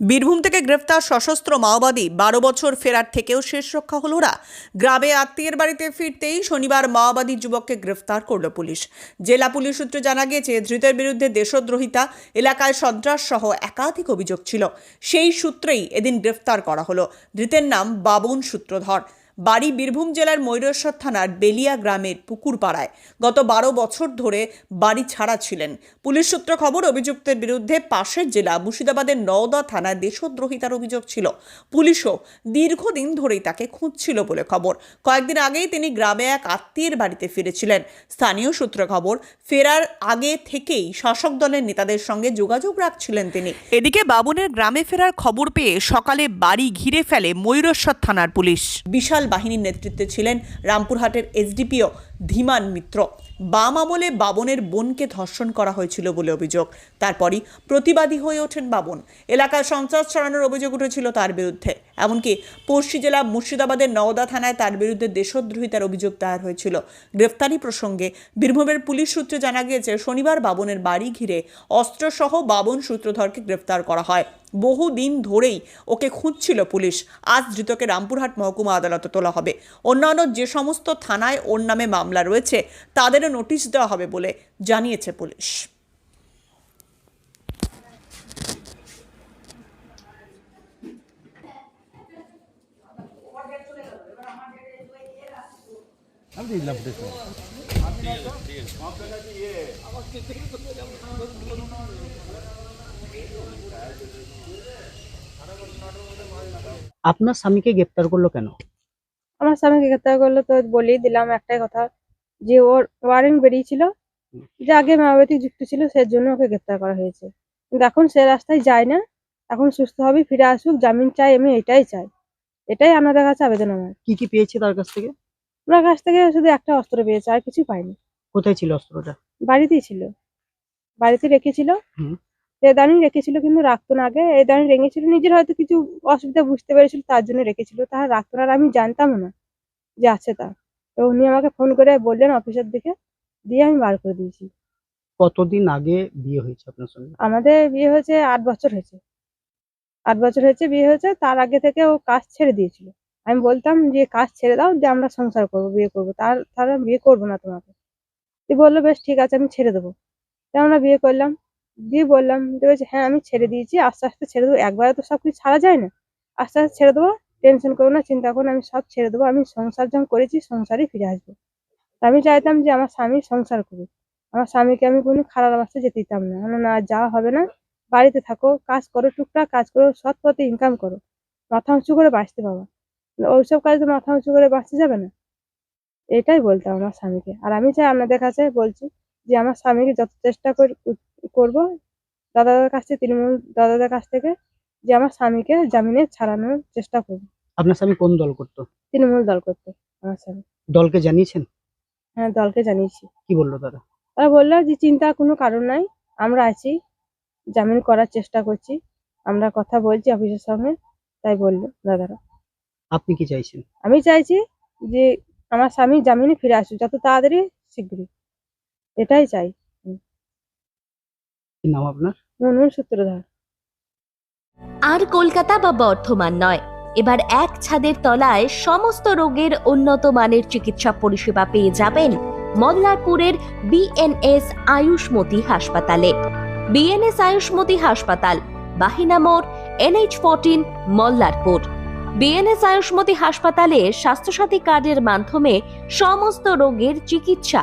বীরভূম থেকে গ্রেফতার সশস্ত্র মাওবাদী বারো বছর ফেরার থেকেও শেষ রক্ষা হল ওরা। গ্রামে আত্মীয়ের বাড়িতে ফিরতেই শনিবার মাওবাদী যুবককে গ্রেফতার করল পুলিশ। জেলা পুলিশ সূত্রে জানা গিয়েছে, ধৃতের বিরুদ্ধে দেশদ্রোহিতা, এলাকায় সন্ত্রাস সহ একাধিক অভিযোগ ছিল। সেই সূত্রেই এদিন গ্রেফতার করা হলো। ধৃতের নাম বাবুন সূত্রধর। বাড়ি বীরভূম জেলার ময়ূরেশ্বর থানার বেলিয়া গ্রামের পুকুরপাড়ায় গত বারো বছর ধরে বাড়ি ছাড়া ছিলেন। পুলিশ সূত্র খবর অভিযুক্তের বিরুদ্ধে পাশের জেলা মুর্শিদাবাদের নওদা থানায় দেশদ্রোহিতার অভিযোগ ছিল। পুলিশও দীর্ঘদিন ধরেই তাকে খুঁজছিল বলে খবর। কয়েকদিন আগেই তিনি গ্রামে এক আত্মীয়ের বাড়িতে ফিরেছিলেন। স্থানীয় সূত্রে খবর ফেরার আগে থেকেই শাসক দলের নেতাদের সঙ্গে যোগাযোগ রাখছিলেন তিনি। এদিকে বাবুনের গ্রামে ফেরার খবর পেয়ে সকালে বাড়ি ঘিরে ফেলে ময়ূরেশ্বর থানার পুলিশ। বিশাল বাহিনীর নেতৃত্বে ছিলেন রামপুরহাটের এসডিপিও ধীমান মিত্র। বাম আমলে বাবনের বোনকে ধর্ষণ করা হয়েছিল বলে অভিযোগ। তারপরই প্রতিবাদী হয়ে ওঠেন বাবন। এলাকায় সন্ত্রাস ছড়ানোর অভিযোগ উঠেছিল তার বিরুদ্ধে। এমনকি পশ্চিম জেলা মুর্শিদাবাদের নওদা থানায় তার বিরুদ্ধে দেশদ্রোহিতার অভিযোগ দায়ের হয়েছিল। গ্রেফতারি প্রসঙ্গে বীরভূমের পুলিশ সূত্রে জানা গিয়েছে, শনিবার বাবনের বাড়ি ঘিরে অস্ত্রসহ বাবন সূত্রধরকে গ্রেফতার করা হয়। বহুদিন ধরেই ওকে খুঁজছিল পুলিশ। আজ ধৃতকে রামপুরহাট মহকুমা আদালতে তোলা হবে। অন্যান্য যে সমস্ত থানায় ওর নামে মামলা রয়েছে, তাদেরও নোটিশ দেওয়া হবে বলে জানিয়েছে পুলিশ। আমি দিলাম আপনার স্বামীকে গ্রেপ্তার করল কেন? আমার স্বামীকে গ্রেপ্তার করল তো বলেই দিলাম একটাই কথা যে ওর ওয়ারেন্ট বেরিয়েছিল যে আগে মাওবাদী যুক্ত ছিল সেই জন্য ওকে গ্রেপ্তার করা হয়েছে। কিন্তু এখন সে রাস্তায় যায় না এখন সুস্থভাবে ফিরে আসুক জামিন চাই আমি এটাই চাই। এটাই আপনাদের কাছে আবেদন আমার। কি কি পেয়েছে তার কাছ থেকে? ওনার কাছ থেকে শুধু একটা অস্ত্র পেয়েছে আর কিছু পাইনি। কোথায় ছিল অস্ত্রটা? বাড়িতেই ছিল। বাড়িতে রেখেছিল। এদানি রেখেছিল কিন্তু রাখতো না আগে। এদানি রেখেছিল নিজের হয়তো কিছু অসুবিধা বুঝতে পেরেছিল তার জন্য রেখেছিল। তার রাখতো না আর আমি জানতামও না যে আছে তা। তো উনি আমাকে ফোন করে বললেন অফিসার দিকে দিয়ে আমি বার করে দিয়েছি। কতদিন আগে বিয়ে হয়েছে আপনার সঙ্গে? আমাদের বিয়ে হয়েছে আট বছর হয়েছে। আট বছর হয়েছে বিয়ে হয়েছে তার আগে থেকে ও কাজ ছেড়ে দিয়েছিল। আমি বলতাম যে কাজ ছেড়ে দাও যে আমরা সংসার করব বিয়ে করব। তার তাহলে বিয়ে করব না তোমাকে। তুই বলল বেশ ঠিক আছে আমি ছেড়ে দেবো। আমরা বিয়ে করলাম। দিয়ে বললাম বলছে হ্যাঁ আমি ছেড়ে দিয়েছি, আস্তে আস্তে ছেড়ে দেবো। একবারে তো সব কিছু ছাড়া যায় না। আস্তে আস্তে ছেড়ে দেবো, টেনশন করো না, চিন্তা করো আমি সব ছেড়ে দেবো। আমি সংসার যখন করেছি, সংসারই ফিরে আসব। আমি চাইতাম যে আমার স্বামী সংসার করুক। আমার স্বামীকে আমি কোনো খারাপ রাস্তায় যেতে দিতাম না। না যাওয়া হবে না। বাড়িতে থাকো, কাজ করো টুকটাক, কাজ করো, সৎ পথে ইনকাম করো। মাথা উঁচু করে বাঁচতে পারবা ওইসব কাজে তো মাথা উঁচু করে বাঁচতে যাবে না। এটাই বলতাম আমার স্বামীকে। আর আমি চাই আপনাদের কাছে বলছি যে আমার স্বামীকে যত চেষ্টা কর করব দাদাদের কাছ থেকে তৃণমূল দাদাদের কাছ থেকে যে আমার স্বামীকে জামিনে ছাড়ানোর চেষ্টা করব। আপনার স্বামী কোন দল করতো? তৃণমূল দল করতে আমার স্বামী। দলকে জানিয়েছেন? হ্যাঁ দলকে জানিয়েছি। কি বলল তারা? তারা বলল যে চিন্তার কোনো কারণ নাই আমরা আছি জামিন করার চেষ্টা করছি আমরা কথা বলছি অফিসের সঙ্গে তাই বলল দাদারা। আপনি কি চাইছেন? আমি চাইছি যে আমার স্বামী জামিনে ফিরে আসুক যত তাড়াতাড়ি শীঘ্রই এটাই চাই। কি নাম আপনার? সূত্রধর। আর কলকাতা বা বর্ধমান নয়। এবার এক ছাদের তলায় সমস্ত রোগের উন্নত মানের চিকিৎসা পরিষেবা পেয়ে যাবেন মল্লারপুরের বিএনএস আয়ুষ্মতি হাসপাতালে। বিএনএস আয়ুষ্মতি হাসপাতাল বাহিনা মোড় NH fourteen Mallarpur. BNS Ayushmati হাসপাতালে স্বাস্থ্যসাথী কার্ডের মাধ্যমে সমস্ত রোগের চিকিৎসা